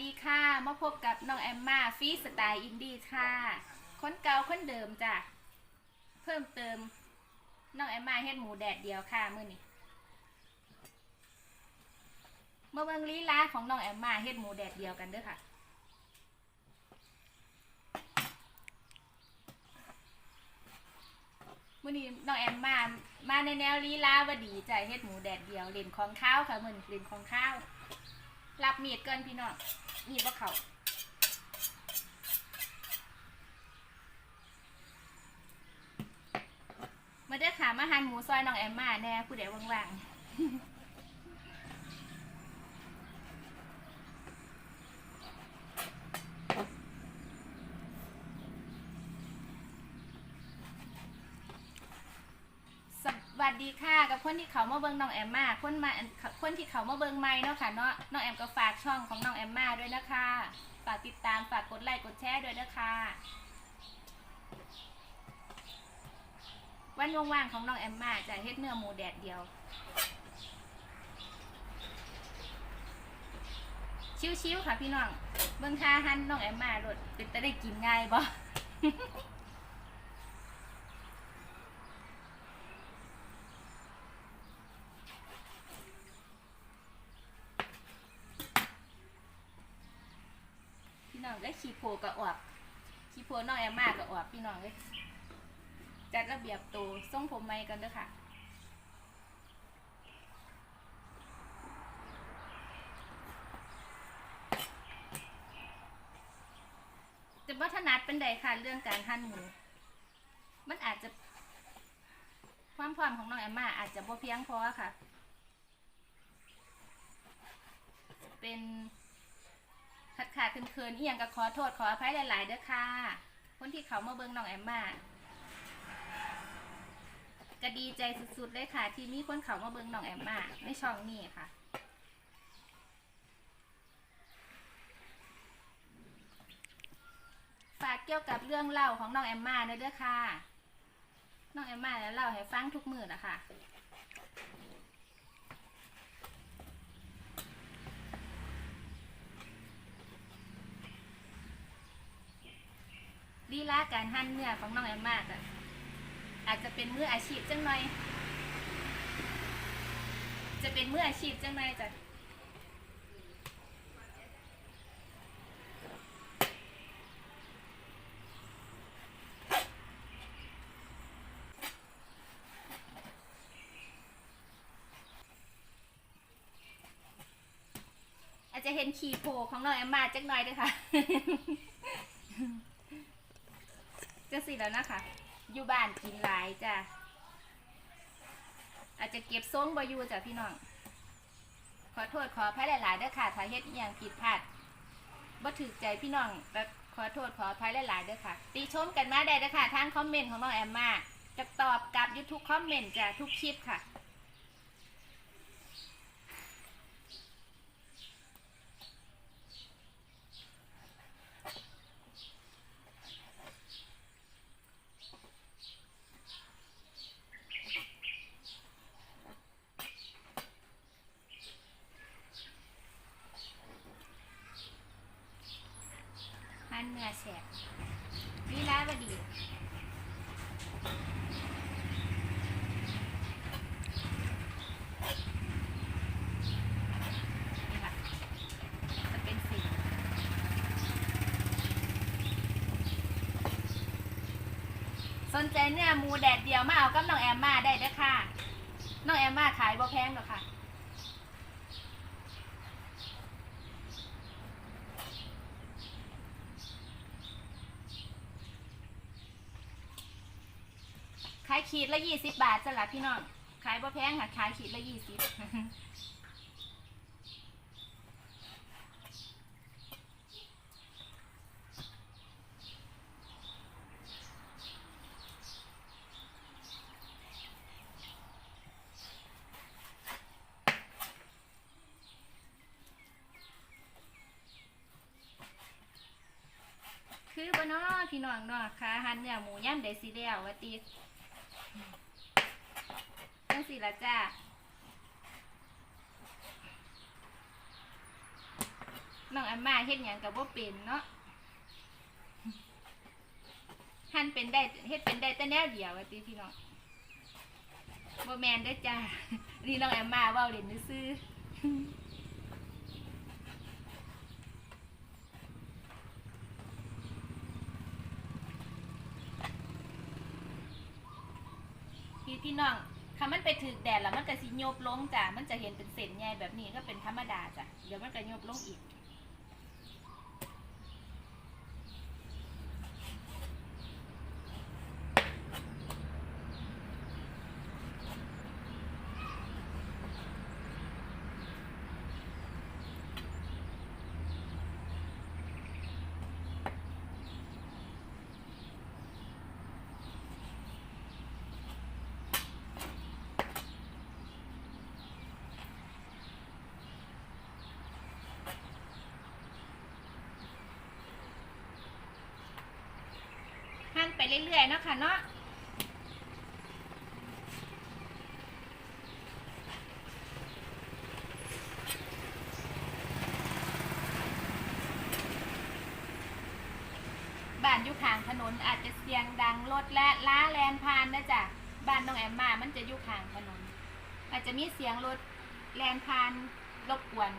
ดีค่ะมาพบกับน้องแอมมาฟีสไตล์อินดี้ค่ะ คนเก่าคนเดิมจ้ะ เพิ่มเติม น้องแอมมาเฮ็ดหมูแดดเดียวค่ะมื้อนี้มาเบิ่งลีลาของน้องแอมมาเฮ็ดหมูแดดเดียวกันเด้อค่ะ มื่อนี้น้องแอมมา มาในแนวลีลาวดีใจเฮ็ดหมูแดดเดียวเล่นของข้าวค่ะมื่อนี้เล่นของข้าว รับมีดเกินพี่น้องมีดว่าเขามาเด้อค่ะมาหั่นหมูซอยน้องแอมมาแน่ผู้ใดว่างๆสวัส ดีค่ะกับคนที่เขามาเบิ่งน้องแอมมาคนมาคนที่เขามาเบิ่งใหม่เนาะค่ะเนาะน้องแอมก็ฝากช่องของน้องแอมมาด้วยนะคะฝากติดตามฝากกดไลค์กดแชร์ด้วยนะคะวันว่างๆของน้องแอมมาจะเฮ็ดเนื้อหมูแดดเดียว ชิวๆค่ะพี่น้องเบิ่งท่าหันน้องแอมมาโลดเป็นจะได้กินง่ายบ่ พี่น้องได้ขี่โพก็ออกขี่โพน้องแอมมาก็ออกพี่น้องเลยจัดระเบียบตัวทรงผมใหม่กันด้อค่ะจะวัฒนัดเป็นใดค่ะเรื่องการหั่นหมู มันอาจจะความพร้อมของน้องแอมมาอาจจะบ่เพียงพอค่ะ เป็น เคินเคินอีหยังก็ขอโทษขออภัยหลาย ๆ เด้อค่ะ คนที่เขามาเบิ่งน้องแอมมาก็ดีใจสุด ๆ เลยค่ะ ที่มีคนเขามาเบิ่งน้องแอมมาในช่องนี้ค่ะฝากเกี่ยวกับเรื่องเล่าของน้องแอมมาเด้อค่ะ น้องแอมมาแล้วเล่าให้ฟังทุกมือนะคะ ลีลาการหั่นเนื้อของน้องแอมมากอะอาจจะเป็นมืออาชีพจังหน่อย จะเป็นมืออาชีพจังหน่อยจ้ะอาจจะเห็นขี่โผของน้องแอมมาจังหน่อยด้วยค่ะ จะสิแล้วนะคะ อยู่บ้านกินหลายจ้ะ อาจจะเก็บทรงบอยู่จ้ะพี่น้อง ขอโทษขออภัยหลายๆเด้อค่ะถ้าเฮ็ดอย่างผิดพลาดบ่ถือใจพี่น้องและขอโทษขออภัยหลายๆเด้อค่ะ ติชมกันมาได้เด้อค่ะทางคอมเมนต์ของน้องแอมมาจะตอบกลับยูทุกคอมเมนต์จ้ะทุกคลิปค่ะ มันเนื้อแสบนี่ร้านบดี นี่ค่ะ จะเป็นสี ส นใจเนื้อหมูแดดเดียวมาเอากับน้องแอมมาได้เด้อค่ะ น้องแอมมาขายบ่แพงหรอกค่ะขายขีดละยี่สิบบาทจ้ะล่ะพี่น้อง ขายบ่แพงค่ะ ขายขีดละยี่สิบ เนาะพี่น้องเนาะค่ะหันเนื้อหมูย่ำได้สิแล้วว่าติจังสิละจ้าน้องอันมาเฮ็ดหยังกับว่าเป็นเนาะหันเป็นได้เฮ็ดเป็นได้แต่แนวเดียวว่าติพี่น้องบ่แมนได้จ้านี่น้องแอมมาเว้าเล่นซื่อ น้องคำมันไปถึกแดดแล้วมันก็สิโยบลงจ้ะมันจะเห็นเป็นเส้นใหญ่แบบนี้ก็เป็นธรรมดาจ้ะเดี๋ยวมันก็โยบลงอีก ไปเรื่อยๆเนาะค่ะเนาะบ้านอยู่ข้างถนนอาจจะเสียงดังรถและล้าแลนพานนะจ๊ะบ้านน้องแอมมามันจะอยู่ข้างถนน อาจจะมีเสียงรถแลนพานรบกวน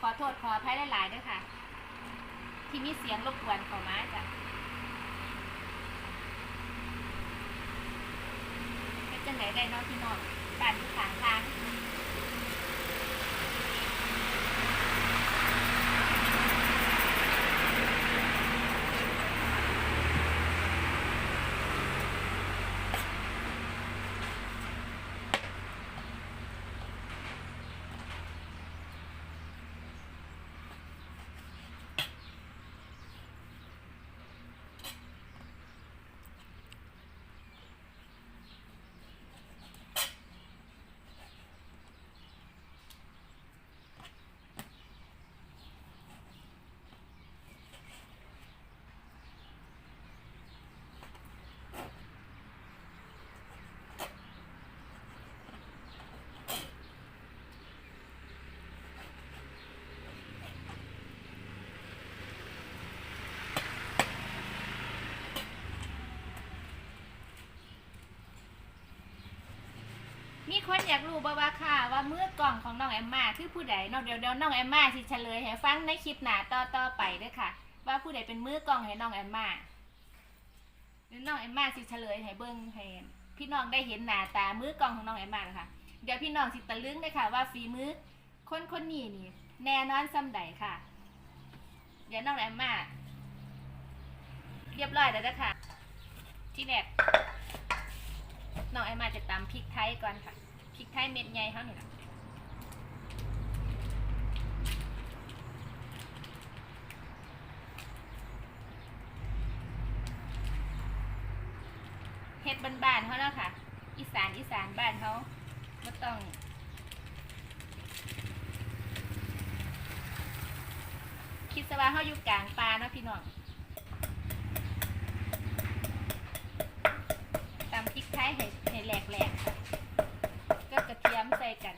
ขอโทษขออภัยหลายๆด้วยค่ะ ที่มีเสียงรบกวนเข้ามาจ้ะ เป็น จังไหนได้เนาะพี่น้องบ้านอยู่ข้างทาง คนอยากรู้บ่ว่าค่ะ ว่ามือกล่องของน้องแอมมาคือผู้ใดเน้องเดี๋ยวเดี๋ยวน้องแอมมาสิเฉลยให้ฟังในคลิปหน้าต่อต่อไปเด้วยค่ะ ว่าผู้ใดเป็นมือกล่องให้น้องแอมมาหรือน้องแอมมาสิเฉลยให้เบิ่งให้พี่น้องได้เห็นหน้าตามือกล่องของน้องแอมมานะคะเดี๋ยวพี่น้องสิตะลึงเลยค่ะ ว่าฝีมือคนคนนี้นี่ แน่นอนซ้ำใดค่ะ เดี๋ยวน้องแอมมาเรียบร้อยแล้วนะคะที่แรกน้องไอมาจะตำพริกไทยก่อนค่ะ พริกไทยเม็ดใหญ่เท่านี้นะเฮ็ดบ้านๆเขาแล้วค่ะ อีสานอีสานบ้านเขาไม่ต้องคิดซะว่าเขาอยู่กลางป่านะพี่น้องตำพริกไทยให้ให้แหลกๆค่ะก็กระเทียมใส่กัน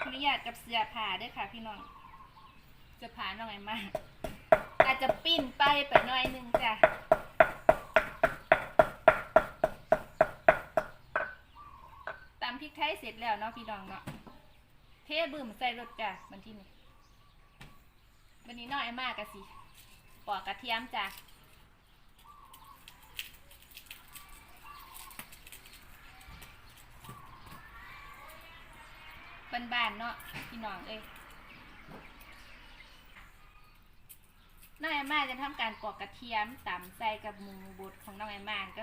ขออนุญาตกับเสือผ้าด้วยค่ะพี่น้องเสื้อผ้าน้องไอ้มากอาจจะปิ้นไปไปหน่อยนึงจ้ะตำพริกไทยเสร็จแล้วเนาะพี่น้องเนาะเทบึมใส่รถจ้ะมันที่นี่ วันนี้น้อยมากกะสิปอกกระเทียมจ้ะบ้านๆเนาะพี่น้องเอ้ยน้องแอมมาจะทำการปอกกระเทียมตำใส่กับหมูบดของน้องแอมมาก็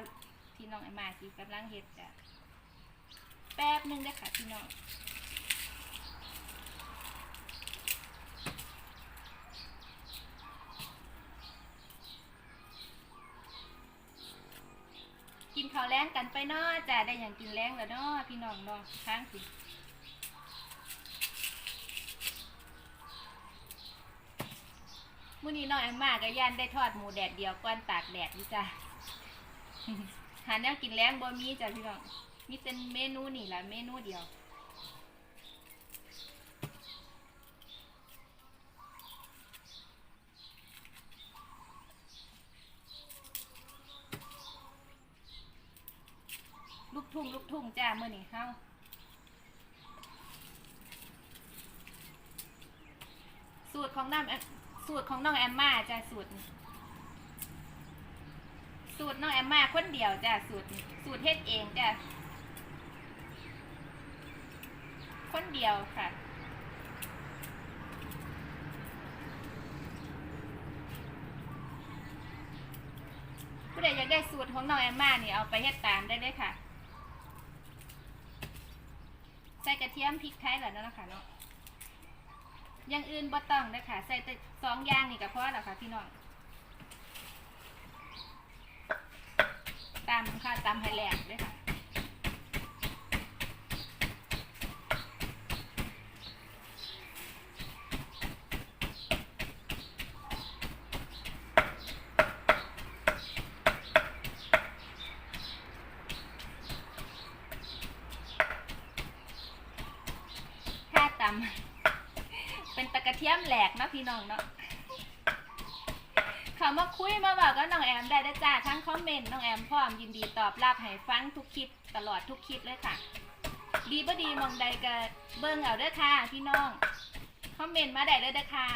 ที่น้องแอมมาสิกำลังเฮ็ดจ้ะแป๊บนึงได้ค่ะพี่น้อง กินข้าวแรงกันไปเนาะจ้ะได้อย่างกินแรงแล้วเนาะพี่น้องเนาะข้างสิมื้อนี้น้องแอมมาก็ย่านได้ทอดหมูแดดเดียวก้อนตากแดดนี่จ้ะหาแนวกินแล้งบ่มีจ้ะพี่น้องมีแต่เมนูนี่ล่ะเมนูเดียว ลูก ทุ่งลูกทุ่งจ้ามื้อนี้เฮาสูตรของน้ำสูตรของน้องแอมมาจ้าสูตร สูตรน้องแอมมาคนเดียวจ้าสูตร สูตรเฮ็ดเองจ้าคนเดียวค่ะผู้ใดอยากได้สูตรของน้องแอมมานี่เอาไปเฮ็ดตามได้เลยค่ะ ใส่กระเทียมพริกไทยแล้วนั่นแหละค่ะเนาะอย่างอื่นบ่ต้องเลยค่ะ ใส่แต่สองอย่างนี่ก็พอแล้วค่ะพี่น้องตามค่ะตามให้แหลกเลยค่ะ ค่าตำ เป็นตะกระเทียมแหลกนะพี่น้องเนาะเขามาคุยมาบอกก็น้องแอมได้ได้จ้าทั้งคอมเมนต์น้องแอมพร้อมยินดีตอบรับให้ฟังทุกคลิปตลอดทุกคลิปเลยค่ะ ดีบ่ดีมองใดก็เบิ่งเอาเด้อค่ะ พี่น้องคอมเมนต์มาได้เลยเด้อค่ะ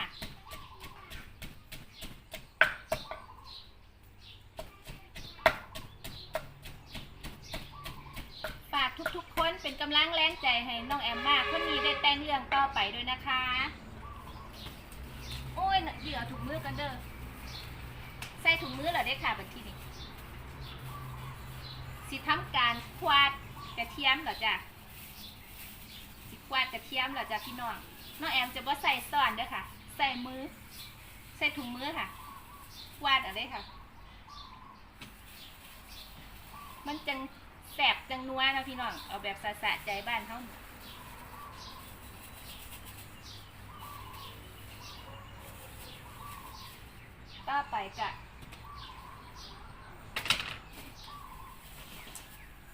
ฝากทุกๆคนเป็นกำลังแรงใจให้น้องแอมมากคนนี้ได้แต่งเรื่องต่อไปด้วยนะคะ โอ้ยเดี๋ยวถุงมือกันเด้อ ใส่ถุงมือเหรอได้ค่ะบัดทีนี้สิทำการควาดกระเทียมเหรอจ้ะสิควาดกระเทียมเหรอจ้ะพี่น้อง น้องแอมจะบ่ใส่ซ่อนเด้อค่ะ ใส่มือ ใส่ถุงมือค่ะ ควาดเอะไรค่ะ มันจังแสบจังนัวนะพี่น้อง เอาแบบสะสะใจบ้านเขานี่ ต่อไปกะ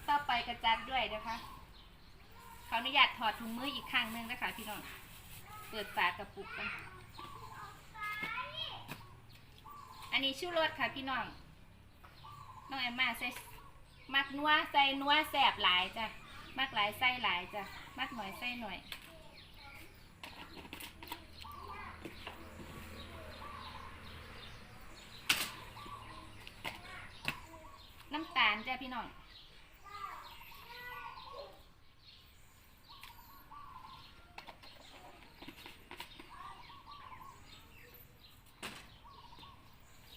ต่อไปกระจัดด้วยนะคะขออนุญาตถอดถุงมืออีกครั้งหนึงนะคะพี่น้อง เปิดฝากระปุกกันอันนี้ชูรสค่ะพี่น้อง น้องแอมมาใส่มักนัวใส่นัวแสบหลายจ้ะ มักหลายใส่หลายจ้ะ มักหน่อยใส่หน่อย น้ำตาลจ้ะพี่น้อง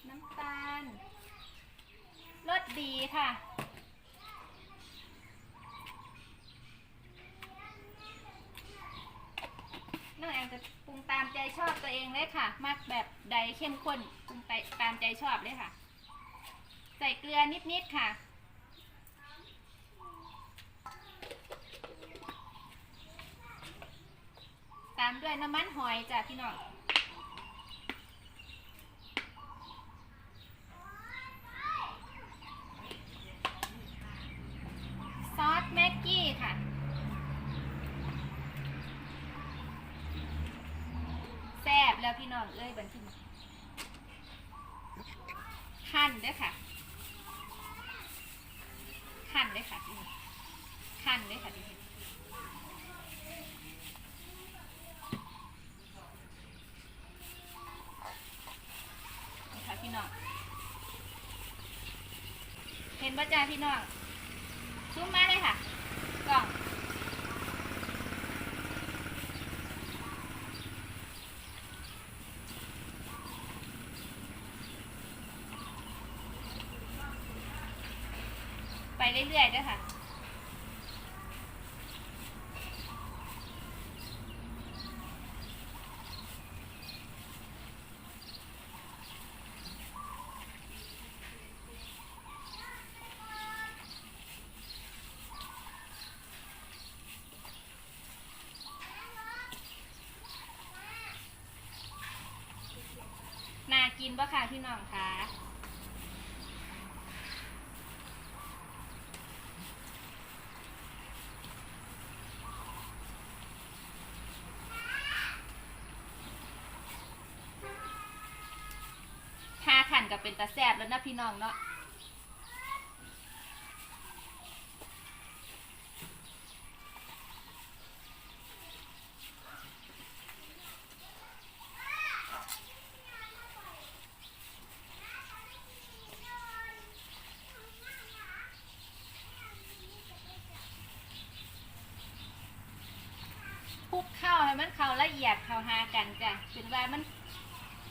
น้ำตาลรสดีค่ะน้องแอมจะปรุงตามใจชอบตัวเองเลยค่ะ มักแบบใดเข้มข้นปรุงไปตามใจชอบเลยค่ะ ใส่เกลือนิดๆค่ะ ตามด้วยน้ำมันหอยจ้ะพี่น้อง ซอสแม็กกี้ค่ะ แซ่บแล้วพี่น้องเอ้ยบันทึกขั้นเด้วยค่ะ ขั้นเด้วยค่ะพี่ ขั้นด้วยค่ะพี่นี่ค่ะพี่น้อง เห็นว่าจ้าพี่น้องซุ้มมาเลยค่ะ กล่อง ไปเรื่อยๆด้วยค่ะ น้ กินบ่ค่ะพี่น้องคะทาขันกับเป็นตาแซบแล้วนะพี่น้องเนาะ คลุกเข้าให้มันเข้าละเอียดเข้าหากันจ้ะจนว่ามัน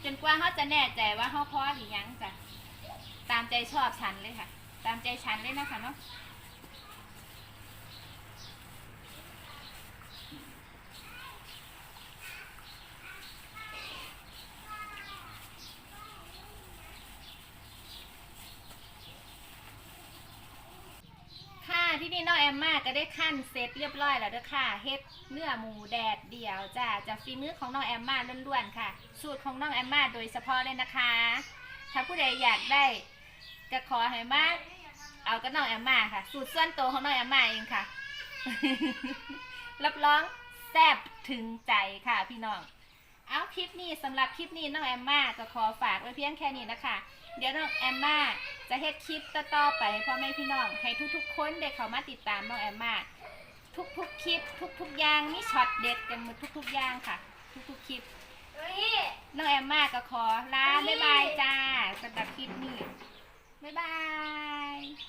จนกว่าเขาจะแน่ ใจว่าเขาพอหรือยังจ้ะตามใจชอบฉันเลยค่ะ ตามใจฉันเลยนะคะเนาะที่นี่น้องแอมมาก็ ได้ขั้นเซตเรียบร้อยแล้วเด้อค่ะเฮ็ดเนื้อหมูแดดเดี่ยวจ้ะจากฝีมือของน้องแอมมาล้วนๆค่ะ สูตรของน้องแอมมาโดยเฉพาะเลยนะคะ ถ้าผู้ใดอยากได้ก็ขอให้มาเอากับน้องแอมมาค่ะ สูตรส่วนตัวของน้องแอมมาเองค่ะ รับรองแซ่บถึงใจค่ะพี่น้อง เอาคลิปนี้สำหรับคลิปนี้น้องแอมมาจะขอฝากไว้เพียงแค่นี้นะคะ เดี๋ยวน้องแอมมาจะเฮ็ดคลิปต่อๆไปให้พ่อแม่พี่น้องให้ทุกๆคนได้เข้ามาติดตามน้องแอมมาทุกๆคลิป ทุกๆอย่างมีช็อตเด็ดกันหมดทุกๆอย่างค่ะ ทุกๆคลิปน้องแอมมาก็ขอลาบ๊ายบายจ้าสำหรับคลิปนี้บ๊ายบาย